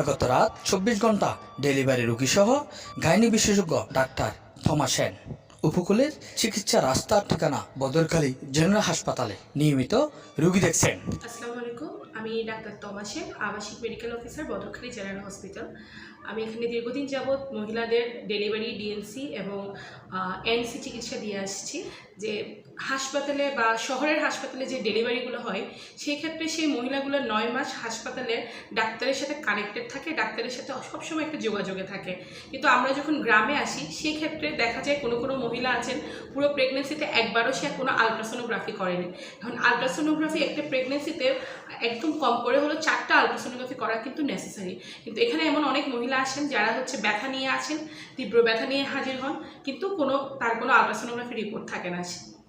দিবাগত রাত চব্বিশ ঘণ্টা ডেলিভারি রোগী সহ গাইনি বিশেষজ্ঞ ডাক্তার থমা সেন। উপকূলের চিকিৎসা রাস্তার ঠিকানা বদরখালী জেনারেল হাসপাতালে নিয়মিত রোগী দেখছেন। আসসালামু আলাইকুম, আমি ডাক্তার তমা সেন, আবাসিক medical officer, Badarkhali general hospital. আমি এখানে দীর্ঘদিন যাবৎ মহিলাদের ডেলিভারি, ডিএনসি এবং এনসি চিকিৎসা দিয়ে আসছি, যে হাসপাতালে বা শহরের হাসপাতালে যে ডেলিভারিগুলো হয় সেই ক্ষেত্রে সেই মহিলাগুলো নয় মাস হাসপাতালে ডাক্তারের সাথে কানেক্টেড থাকে, ডাক্তারের সাথে সবসময় একটা যোগাযোগে থাকে। কিন্তু আমরা যখন গ্রামে আসি সেই ক্ষেত্রে দেখা যায় কোনো কোনো মহিলা আছেন, পুরো প্রেগনেন্সিতে একবারও সে কোনো আলট্রাসোনোগ্রাফি করেনি। এখন আলট্রাসোনোগ্রাফি একটা প্রেগনেন্সিতে একদম কম করে হলো চারটা আলট্রাসোনোগ্রাফি করা কিন্তু নেসেসারি কিন্তু এখানে এমন অনেক মহিলা আসেন যারা হচ্ছে ব্যথা নিয়ে আসেন তীব্র ব্যথা নিয়ে হাজির হন, কিন্তু কোনো, তার কোনো আলট্রাসোনোগ্রাফি রিপোর্ট থাকে না।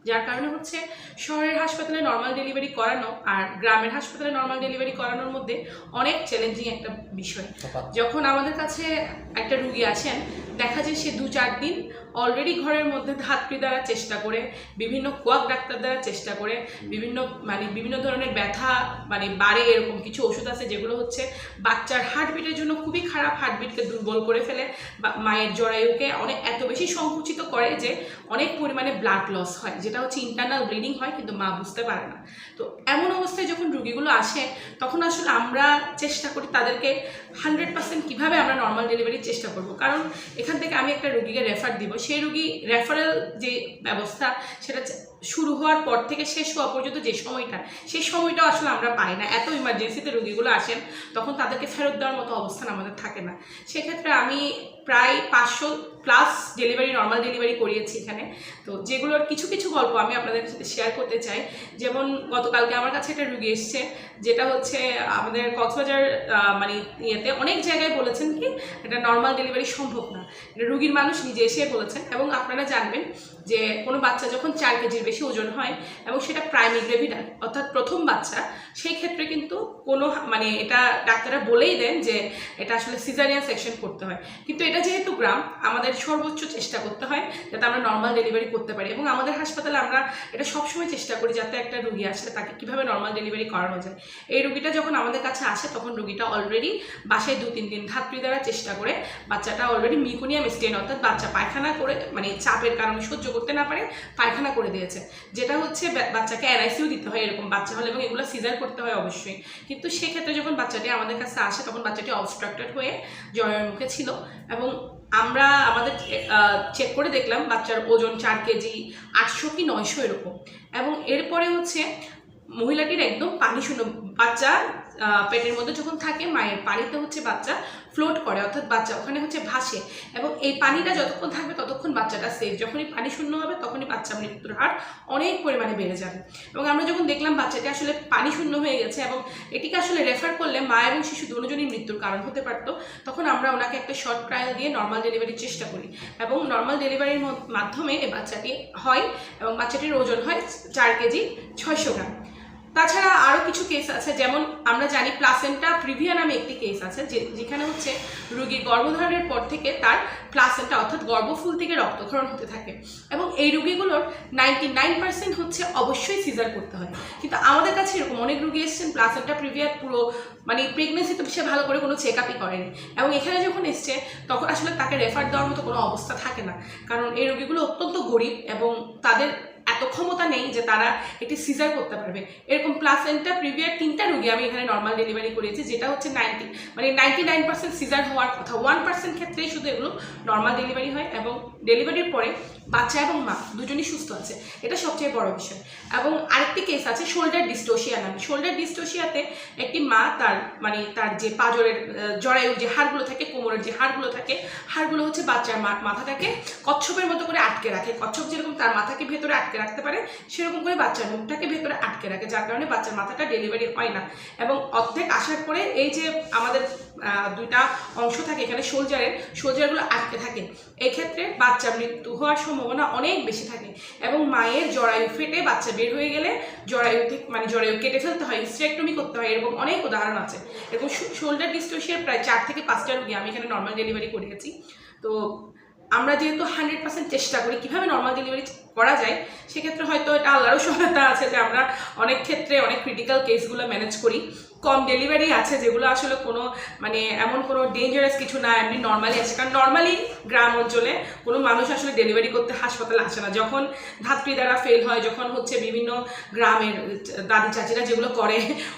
যার কারণে হচ্ছে শহরের হাসপাতালে নর্মাল ডেলিভারি করানো আর গ্রামের হাসপাতালে নর্মাল ডেলিভারি করানোর মধ্যে অনেক চ্যালেঞ্জিং একটা বিষয়। যখন আমাদের কাছে একটা রুগী আসেন দেখা যায় সে দু চার দিন অলরেডি ঘরের মধ্যে ধাত্রী দ্বারা চেষ্টা করে, বিভিন্ন কোয়াক ডাক্তার দ্বারা চেষ্টা করে, বিভিন্ন মানে বিভিন্ন ধরনের ব্যথা মানে বাড়ে এরকম কিছু ওষুধ আছে যেগুলো হচ্ছে বাচ্চার হার্টবিটের জন্য খুবই খারাপ হার্টবিটকে দুর্বল করে ফেলে বা মায়ের জরায়ুকে অনেক এত বেশি সংকুচিত করে যে অনেক পরিমাণে ব্লাড লস হয়, যেটা হচ্ছে ইন্টারনাল ব্লিডিং হয় কিন্তু মা বুঝতে পারে না। তো এমন অবস্থায় যখন রুগীগুলো আসে, তখন আসলে আমরা চেষ্টা করি তাদেরকে হান্ড্রেড পার্সেন্ট কীভাবে আমরা নর্মাল ডেলিভারির চেষ্টা করব। কারণ এখান থেকে আমি একটা রুগীকে রেফার দিব। সেই রুগী রেফারেল যে ব্যবস্থা, সেটা শুরু হওয়ার পর থেকে শেষ হওয়া পর্যন্ত যে সময়টা, সেই সময়টাও আসলে আমরা পাই না। এত ইমার্জেন্সিতে রুগীগুলো আসেন, তখন তাদেরকে ফেরত দেওয়ার মতো অবস্থান আমাদের থাকে না। সেক্ষেত্রে আমি প্রায় পাঁচশো প্লাস ডেলিভারি নর্মাল ডেলিভারি করিয়েছি এখানে। তো যেগুলোর কিছু কিছু গল্প আমি আপনাদের সাথে শেয়ার করতে চাই। যেমন গতকালকে আমার কাছে একটা রুগী এসছে, যেটা হচ্ছে আমাদের কক্সবাজার মানে ইয়েতে অনেক জায়গায় বলেছেন কি, এটা নর্মাল ডেলিভারি সম্ভব না। এটা রুগীর মানুষ নিজে এসে বলেছেন এবং আপনারা জানবেন যে কোনো বাচ্চা যখন চার কেজির বেশি ওজন হয় এবং সেটা প্রাইমারি গ্রেভিডাল অর্থাৎ প্রথম বাচ্চা সেই ক্ষেত্রে কিন্তু কোনো মানে এটা ডাক্তাররা বলেই দেন যে এটা আসলে সিজারিয়ান সেকশন করতে হয়। কিন্তু এটা যেহেতু গ্রাম, আমাদের সর্বোচ্চ চেষ্টা করতে হয় যাতে আমরা নর্মাল ডেলিভারি করতে পারি এবং আমাদের হাসপাতালে আমরা এটা সবসময় চেষ্টা করি যাতে একটা রুগী আসলে তাকে কীভাবে নর্মাল ডেলিভারি করানো যায়। এই রুগীটা যখন আমাদের কাছে আসে, তখন রুগীটা অলরেডি বাসায় দু তিন দিন ধাত্রী দ্বারা চেষ্টা করে বাচ্চাটা অলরেডি মিকুনিয়াম স্টেন অর্থাৎ বাচ্চা পায়খানা করে মানে চাপের কারণে সহ্য করতে না পারে, পায়খানা করে দিয়েছে। যেটা হচ্ছে বাচ্চাকে এনআইসিউ দিতে হয় এরকম বাচ্চা হলে এবং এগুলো সিজার করতে হয় অবশ্যই। কিন্তু সেক্ষেত্রে যখন বাচ্চাটি আমাদের কাছে আসে, তখন বাচ্চাটি অবস্ট্রাক্টেড হয়ে জয়ের মুখে ছিল এবং আমরা আমাদের চেক করে দেখলাম বাচ্চার ওজন চার কেজি, আটশো কি নয়শো এরকম। এবং এরপরে হচ্ছে মহিলাটির একদম পানি শূন্য, বাচ্চা পেটের মধ্যে যখন থাকে, মায়ের পানিতে হচ্ছে বাচ্চা ফ্লোট করে, অর্থাৎ বাচ্চা, ওখানে হচ্ছে ভাসে। এবং এই পানিটা যতক্ষণ থাকবে ততক্ষণ বাচ্চাটা সেফ যখনই পানি শূন্য হবে, তখনই বাচ্চা মৃত্যুর হার অনেক পরিমাণে বেড়ে যাবে। এবং আমরা যখন দেখলাম বাচ্চাটি আসলে পানি শূন্য হয়ে গেছে এবং এটিকে আসলে রেফার করলে মা এবং শিশু দুজনই মৃত্যুর কারণ হতে পারত, তখন আমরা ওনাকে একটা শর্ট ট্রায়াল দিয়ে নর্মাল ডেলিভারির চেষ্টা করি। এবং নর্মাল ডেলিভারির মাধ্যমে এই বাচ্চাটি হয় এবং বাচ্চাটির ওজন হয় চার কেজি ছয়শো গ্রাম। তাছাড়া আরও কিছু কেস আছে, যেমন আমরা জানি প্লাসেন্টা প্রিভিয়া নামে একটি কেস আছে যেখানে হচ্ছে রুগীর গর্ভধারণের পর থেকে তার প্লাসেন্টা অর্থাৎ গর্ভফুল থেকে রক্তক্ষরণ হতে থাকে। এবং এই রুগীগুলোর নাইনটি নাইন পার্সেন্ট হচ্ছে অবশ্যই সিজার করতে হয়। কিন্তু আমাদের কাছে এরকম অনেক রুগী এসছেন প্লাসেন্টা প্রিভিয়ার পুরো মানে প্রেগনেন্সি তো সে ভালো করে কোনো চেক আপই করেনি। এবং এখানে যখন এসছে, তখন আসলে তাকে রেফার দেওয়ার মতো কোনো অবস্থা থাকে না। কারণ এই রুগীগুলো অত্যন্ত গরিব এবং তাদের এত ক্ষমতা নেই যে তারা এটি সিজার করতে পারবে। এরকম প্লাসেন্টা প্রিভিয়ার তিনটা রোগী আমি এখানে নর্মাল ডেলিভারি করেছি যেটা হচ্ছে নাইনটি মানে নাইনটি নাইন পার্সেন্ট সিজার হওয়ার কথা। ওয়ান পার্সেন্ট ক্ষেত্রেই শুধু এগুলো নর্মাল ডেলিভারি হয় এবং ডেলিভারির পরে বাচ্চা এবং মা দুজনই সুস্থ আছে। এটা সবচেয়ে বড় বিষয়। এবং আরেকটি কেস আছে শোল্ডার ডিস্টোশিয়া নামে। শোল্ডার ডিস্টোশিয়াতে একটি মা তার মানে তার যে পাজরের জরায়ু যে হাড়গুলো থাকে, কোমরের যে হাড়গুলো থাকে, হাড়গুলো হচ্ছে বাচ্চার মাথাটাকে কচ্ছপের মতো করে আটকে রাখে। কচ্ছপ যেরকম তার মাথাকে ভেতরে আটকে রাখতে পারে, সেরকম করে বাচ্চার মুখটাকে ভেতরে আটকে রাখে, যার কারণে বাচ্চার মাথাটা ডেলিভারি হয় না। এবং অর্ধেক আসার পরে এই যে আমাদের দুইটা অংশ থাকে এখানে সোলজারের সোলজারগুলো আটকে থাকে। এক্ষেত্রে বাচ্চা মৃত্যু হওয়ার সম্ভাবনা অনেক বেশি থাকে এবং মায়ের জরায়ু ফেটে বাচ্চা বের হয়ে গেলে জরায়ু থেকে মানে জরায়ু কেটে ফেলতে হয় স্ট্রেকটমি করতে হয়, এরকম অনেক উদাহরণ আছে। এরকম শোল্ডার ডিস্টোশিয়ার প্রায় চার থেকে পাঁচটা রুগী আমি এখানে নর্মাল ডেলিভারি করিয়েছি। তো আমরা যেহেতু হান্ড্রেড পার্সেন্ট চেষ্টা করি কীভাবে নর্মাল ডেলিভারি করা যায়, সেক্ষেত্রে হয়তো এটা আল্লাহরও সহায়তা আছে যে আমরা অনেক ক্ষেত্রে অনেক ক্রিটিক্যাল কেসগুলো ম্যানেজ করি। কম ডেলিভারি আছে যেগুলো আসলে কোনো মানে এমন কোনো ডেঞ্জারাস কিছু না, এমনি নর্মালি আছে। কারণ নর্মালি গ্রাম অঞ্চলে কোনো মানুষ আসলে ডেলিভারি করতে হাসপাতালে আসে না। যখন ধাত্রী দ্বারা ফেল হয়, যখন হচ্ছে বিভিন্ন গ্রামের দাদি চাচিরা যেগুলো করে,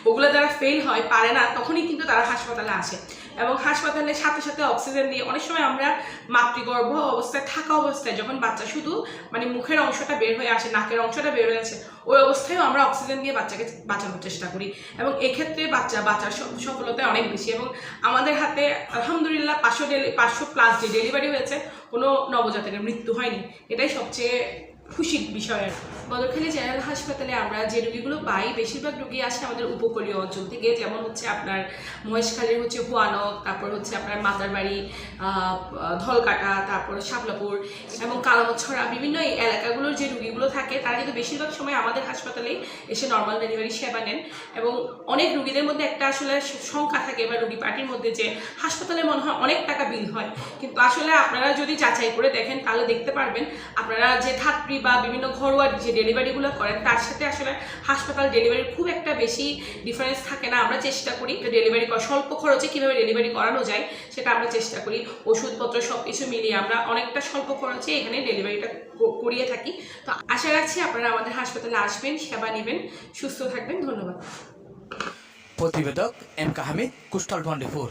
ওগুলো দ্বারা ফেল হয়, পারে না, তখনই কিন্তু তারা হাসপাতালে আসে। এবং হাসপাতালের সাথে সাথে অক্সিজেন দিয়ে অনেক সময় আমরা মাতৃগর্ভ অবস্থায় থাকা অবস্থায় যখন বাচ্চা শুধু মানে মুখের অংশটা বের হয়ে আসে, নাকের অংশটা বের হয়ে আসে, ওই অবস্থায়ও আমরা অক্সিজেন দিয়ে বাচ্চাকে বাঁচানোর চেষ্টা করি। এবং এক্ষেত্রে বাচ্চা বাচ্চার স- সফলতা অনেক বেশি। এবং আমাদের হাতে আলহামদুলিল্লাহ পাঁচশো ডেলি, পাঁচশো প্লাস যে ডেলিভারি হয়েছে, কোনো নবজাতকের মৃত্যু হয়নি। এটাই সবচেয়ে খুশির বিষয় আর। বদরখালী জেনারেল হাসপাতালে আমরা যে রুগীগুলো পাই, বেশিরভাগ রুগী আসে আমাদের উপকূলীয় অঞ্চল থেকে, যেমন হচ্ছে আপনার মহেশখালীর হচ্ছে হুয়ানক তারপর হচ্ছে আপনার মাতারবাড়ি ধলকাটা, তারপর শাপলাপুর এবং কালামছড়া, বিভিন্ন এই এলাকাগুলোর যে রুগীগুলো থাকে, তারা কিন্তু বেশিরভাগ সময় আমাদের হাসপাতালেই এসে নর্মাল ডেলিভারি সেবা নেন এবং অনেক রুগীদের মধ্যে একটা আসলে সংখ্যা থাকে বা রুগী পার্টির মধ্যে যে হাসপাতালে মনে হয় অনেক টাকা বিল হয় কিন্তু আসলে আপনারা যদি যাচাই করে দেখেন, তাহলে দেখতে পারবেন, আপনারা যে ধাত্রী বা বিভিন্ন ঘরোয়া যে ডেলিভারিগুলো করেন, তার সাথে আসলে হাসপাতাল ডেলিভারির খুব একটা বেশি ডিফারেন্স থাকে না। আমরা চেষ্টা করি ডেলিভারি করা স্বল্প খরচে কীভাবে ডেলিভারি করানো যায়, সেটা আমরা চেষ্টা করি। ওষুধপত্র সব কিছু মিলিয়ে আমরা অনেকটা স্বল্প খরচে এখানে ডেলিভারিটা করিয়ে থাকি। তো আশা রাখছি আপনারা আমাদের হাসপাতালে আসবেন, সেবা নেবেন, সুস্থ থাকবেন। ধন্যবাদ। প্রতিবেদক এম কাহামিদ কুস্টাল বন্ডিপুর